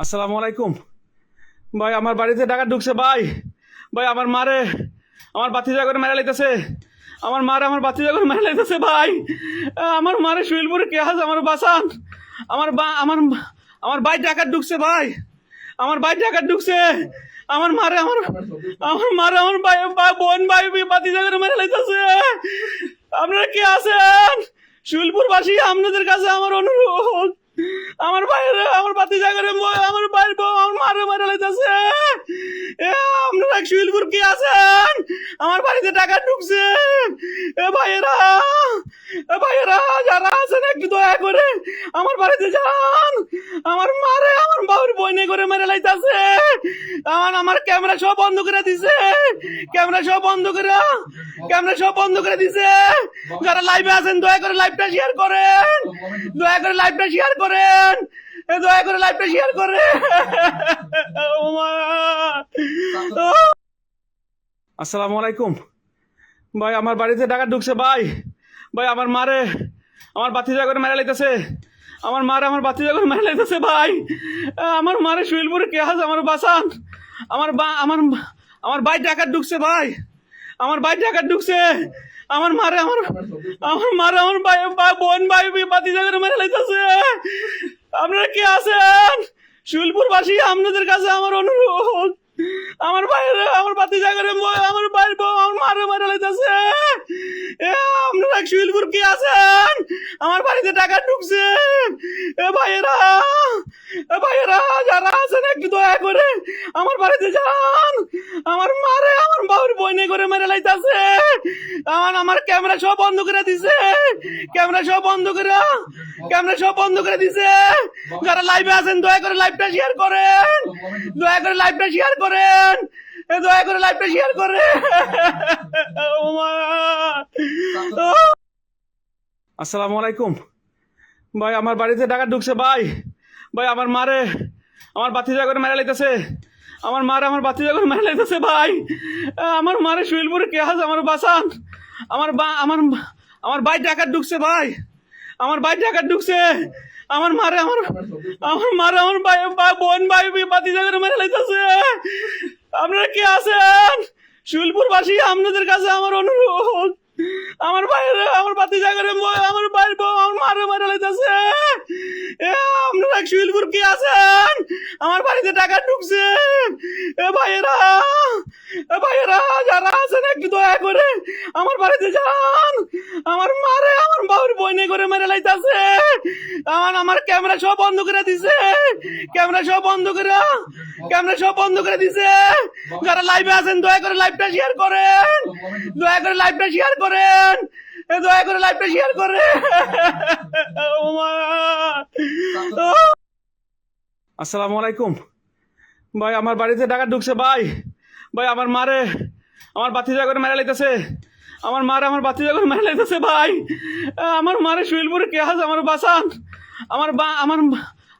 আসসালামু আলাইকুম। ভাই, আমার বাড়িতে টাকা ঢুকছে, ভাই। ভাই, আমার মারে, আমার বাতি করে মেরা লাইতেছে। আমার মারে, আমার বাতি করে মেরা লাইতেছে, ভাই। আমার মারে শুইলপুরে কে হাজ আমার বাসান আমার বা, আমার আমার ভাই টাকা ঢুকছে, ভাই। আমার ভাই টাকা ঢুকছে। আমার মারে, আমার আমার মারে, আমার ভাই বোন, ভাই বাতি করে মেরা লাইতেছে। আপনারা কে আছেন? শুইলপুরবাসী, আপনাদের কাছে আমার অনুরোধ। আমার বাইরে আমার বাইর বউ আমার মারে মারে লাইতেছে। আপনারা শুইলপুর কি আছেন? আমার বাড়িতে টাকা ঢুকছে। এ, ভাইয়েরা এ, ভাইয়েরা, যারা আছেন একটু দয়া করে আমার বাড়িতে যান। আমার মারে, আমার বাবুর বইনে করে মেরে লাইতেছে। আমার আমার ক্যামেরা সব বন্ধ করে দিছে। ক্যামেরা সব বন্ধ করে, ক্যামেরা সব বন্ধ করে দিছে। যারা লাইভে আছেন, দয়া করে লাইভটা শেয়ার করেন। দয়া করে লাইভটা শেয়ার করেন। দয়া করে লাইভটা শেয়ার করে। আসসালামু আলাইকুম। ভাই, আমার বাড়িতে টাকা ঢুকছে, ভাই। ভাই, আমার মারে আমার বাতি করে মেরা লাইতেছে। আমার মারে আমার বাতি করে মেরা লাইতেছে, ভাই। আমার মারে শুইলপুরে কে হাজ আমার বাসান আমার বা, আমার আমার ভাই টাকা ঢুকছে, ভাই। আমার ভাই টাকা ঢুকছে। আমার মারে আমার আমার মারে আমার ভাই বোন, ভাই বাতি করে মেরা লাইতেছে। আপনারা কে আছেন? শুইলপুরবাসী আপনাদের কাছে আমার অনুরোধ। আমার বাইরে আমার বাতি জায়গায় আমার বাইর বউ আমার মারে মারে লাইতেছে। আপনারা শুলপুর কি আছেন? আমার বাড়িতে টাকা ঢুকছে। এ, ভাইয়েরা। ভাইয়েরা, যারা আছেন, একটু দয়া করে আমার বাড়িতে যান। আমার মারে, আমার বাবুর বইনে করে মেরে লাইতেছে। আমার আমার ক্যামেরা সব বন্ধ করে দিছে। ক্যামেরা সব বন্ধ করে, ক্যামেরা সব বন্ধ করে দিছে। যারা লাইভে আছেন, দয়া করে লাইভটা শেয়ার করেন। দয়া করে লাইভটা শেয়ার করেন। দয়া করে লাইভটা শেয়ার করে আসসালামু আলাইকুম। ভাই, আমার বাড়িতে টাকা ঢুকছে, ভাই। ভাই, আমার মারে, আমার বাতি করে মেরা লাইতেছে। আমার মারে, আমার বাতি করে মেরা লাইতেছে, ভাই। আমার মারে শুইলপুরে কে হাজ আমার বাসান আমার বা, আমার আমার ভাই টাকা ঢুকছে, ভাই। আমার ভাই টাকা ঢুকছে। আমার মারে, আমার আমার মারে, আমার ভাই, ভাই- বোন, ভাই বাতি করে মেরা লাইতেছে। আপনারা কে আছেন? শুইলপুরবাসী, আপনাদের কাছে আমার অনুরোধ। আমার বাইরে আমার বাতি জায়গায় আমার বাইর বউ আমার মারে মারে লাইতেছে আপনারা শুইলপুর কি আছেন। আমার বাড়িতে টাকা ঢুকছে এ ভাইয়েরা ভাইয়েরা, যারা আছেন, একটু দয়া করে আমার বাড়িতে যান। আমার মারে, আমার বাবুর বইনে করে মেরে লাইতেছে। আমার আমার ক্যামেরা সব বন্ধ করে দিছে। ক্যামেরা সব বন্ধ করে, ক্যামেরা সব বন্ধ করে দিছে। যারা লাইভে আছেন, দয়া করে লাইভটা শেয়ার করেন। দয়া করে লাইভটা শেয়ার করেন। দয়া করে লাইভটা শেয়ার করে ও মা। আসসালামু আলাইকুম। ভাই, আমার বাড়িতে টাকা ঢুকছে, ভাই। ভাই, আমার মারে, আমার বাতি করে মেরা লাইতেছে। আমার মারে, আমার বাতি করে মেরা লাইতেছে, ভাই। আমার মারে শুইলপুরে কে হাজ আমার বাসান আমার বা, আমার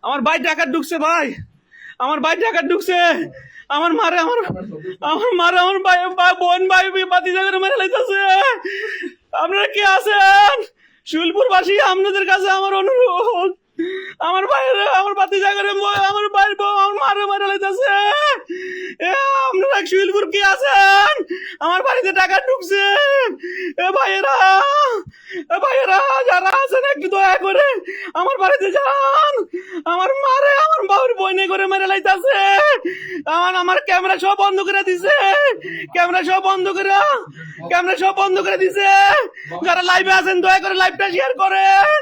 আমার ভাই টাকা ঢুকছে, ভাই। আমার ভাই টাকা ঢুকছে। আমার মারে, আমার আমার মারে, আমার ভাই বোন, ভাই বাতি করে মেরা লাইতেছে। আপনারা কে আছেন? শুইলপুরবাসী, আপনাদের কাছে আমার অনুরোধ। আমার ভাইয়ের, আমার বাতি জায়গায় আমার ভাইয়ের বউ আমার মারে মারে লাইতেছে। আপনারা শুইলপুর কি আছেন? আমার বাড়িতে টাকা ঢুকছে। এ, ভাইয়েরা ভাইয়েরা, যারা আছেন, একটু দয়া করে আমার বাড়িতে যান। আমার মারে, আমার বাবুর বইনে করে মেরে লাইতেছে। আমার আমার ক্যামেরা সব বন্ধ করে দিছে। ক্যামেরা সব বন্ধ করে, ক্যামেরা সব বন্ধ করে দিছে। যারা লাইভে আছেন, দয়া করে লাইভটা শেয়ার করেন।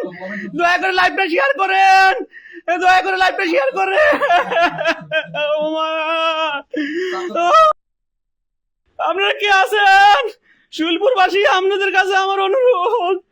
দয়া করে লাইভটা শেয়ার করেন। দয়া করে লাইভটা শেয়ার করে আপনারা কে আছেন? শুইলপুরবাসী আপনাদের কাছে আমার অনুরোধ।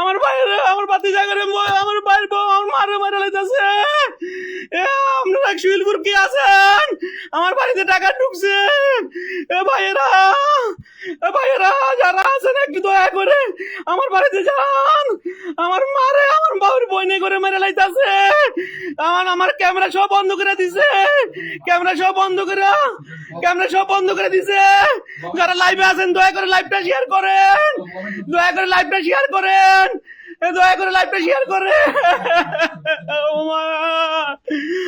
আমার বাইরে আমার বাতি জায়গায় আমার বাইর বউ আমার মারে মারে লাইতেছে। আপনারা শুইলপুর কি আছেন? আমার বাড়িতে টাকা ঢুকছে। এ, ভাইয়েরা এ, ভাইয়েরা, যারা আছেন, একটু দয়া করে আমার বাড়িতে যান। আমার মারে, আমার বাবুর বইনে করে মেরে লাইতেছে। আমার আমার ক্যামেরা সব বন্ধ করে দিছে। ক্যামেরা সব বন্ধ করে, ক্যামেরা সব বন্ধ করে দিছে। যারা লাইভে আছেন, দয়া করে লাইভটা শেয়ার করেন। দয়া করে লাইভটা শেয়ার করেন। দয়া করে লাইভটা শেয়ার করে।